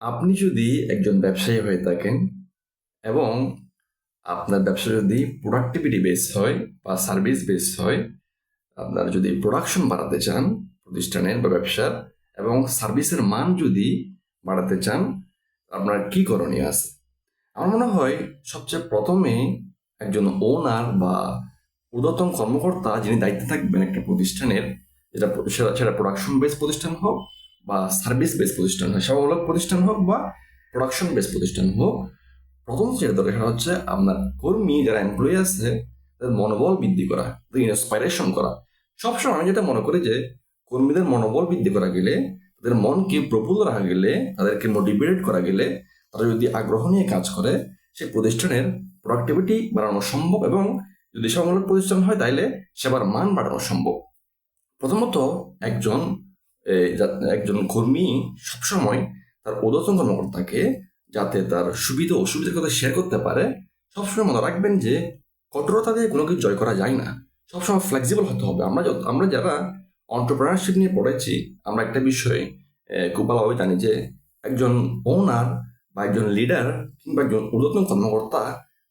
আপনি যদি একজন ব্যবসায়ী হয়ে থাকেন এবং আপনার ব্যবসা যদি প্রোডাক্টিভিটি বেস হয় বা সার্ভিস বেস হয়, আপনার যদি প্রোডাকশন বাড়াতে চান প্রতিষ্ঠানের বা ব্যবসার এবং সার্ভিসের মান যদি বাড়াতে চান, আপনার কি করণীয় আছে? আমার মনে হয় সবচেয়ে প্রথমে একজন ওনার বা ঊর্ধ্বতন কর্মকর্তা যিনি দায়িত্বে থাকবেন একটা প্রতিষ্ঠানের, যেটা সেটা প্রোডাকশন বেস প্রতিষ্ঠান হোক বা সার্ভিস বেস প্রতিষ্ঠান হয়, সেবামূলক প্রতিষ্ঠান হোক বা প্রোডাকশন বেস প্রতিষ্ঠান হোক, প্রথম যেটা দরকার সেটা হচ্ছে আপনার কর্মী যারা এমপ্লয়ি আছে, তাদের মনোবল বৃদ্ধি করা ইন্সপাইরেশন করা। সবসময় আমি যেটা মনে করি যে কর্মীদের মনোবল বৃদ্ধি করা গেলে, তাদের মনকে প্রফুল্ল রাখা গেলে, তাদেরকে মোটিভেট করা গেলে, তারা যদি আগ্রহ নিয়ে কাজ করে, সেই প্রতিষ্ঠানের প্রোডাক্টিভিটি বাড়ানো সম্ভব এবং যদি সেবামূলক প্রতিষ্ঠান হয় তাইলে সেবার মান বাড়ানো সম্ভব। প্রথমত একজন একজন কর্মী সবসময় তার ঊর্ধ্বতন কর্মকর্তাকে যাতে তার সুবিধা অসুবিধার কথা শেয়ার করতে পারে, সবসময় মনে রাখবেন যে কঠোরতা দিয়ে কোনো কিছু জয় করা যায় না। সবসময় ফ্লেক্সিবল হতে হবে। আমরা আমরা যারা অন্টারপ্রেনারশিপ নিয়ে পড়েছি, আমরা একটা বিষয়ে খুব ভালোভাবে জানি যে একজন ওনার বা একজন লিডার কিংবা একজন ঊর্ধ্বতন কর্মকর্তা,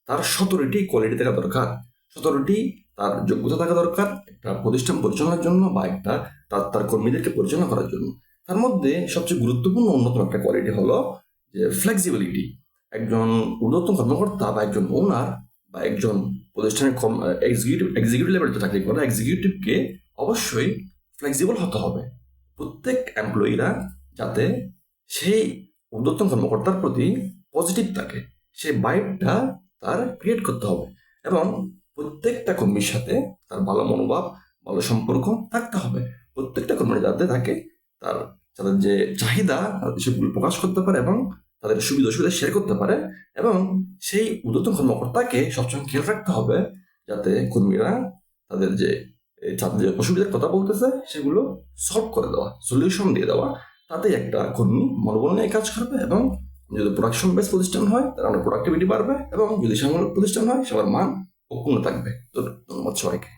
তার সতেরোটি কোয়ালিটি থাকা দরকার। সতেরোটি তার যোগ্যতা থাকা দরকার, একটা প্রতিষ্ঠান পরিচালনার জন্য বা একটা তার তার কর্মীদেরকে পরিচালনা করার জন্য। তার মধ্যে সবচেয়ে গুরুত্বপূর্ণ অন্যতম একটা কোয়ালিটি হলো যে ফ্লেক্সিবিলিটি একজন ঊর্ধ্বতন কর্মকর্তা বা একজন ওনার বা একজন প্রতিষ্ঠানের এক্সিকিউটিভ এক্সিকিউটিভ লেভেলে চাকরি করা এক্সিকিউটিভকে অবশ্যই ফ্লেক্সিবল হতে হবে। প্রত্যেক এমপ্লয়িরা যাতে সেই ঊর্ধ্বতন কর্মকর্তার প্রতি পজিটিভ থাকে। সেই ভাইবটা তার ক্রিয়েট করতে হবে। এবং প্রত্যেকটা কর্মীর সাথে তার ভালো মনোভাব, ভালো সম্পর্ক থাকতে হবে। প্রত্যেকটা কর্মী যাতে থাকে, তার, তাদের যে চাহিদা সেগুলো প্রকাশ করতে পারে এবং তাদের সুবিধা অসুবিধা শেয়ার করতে পারে এবং সেই ঊর্ধ্বতন কর্মকর্তাকে সবসময় খেয়াল রাখতে হবে যাতে কর্মীরা তাদের যে তাদের যে অসুবিধার কথা বলতেছে, সেগুলো সলভ করে দেওয়া সলিউশন দিয়ে দেওয়া, তাতেই একটা কর্মী মনোবল নিয়ে কাজ করবে এবং যদি প্রোডাকশন বেস প্রতিষ্ঠান হয়, তাহলে প্রোডাক্টিভিটি বাড়বে এবং যদি সামূহিক প্রতিষ্ঠান হয়, সবার মান অক্ষুণ্ণ থাকবে। ধন্যবাদ সবাইকে।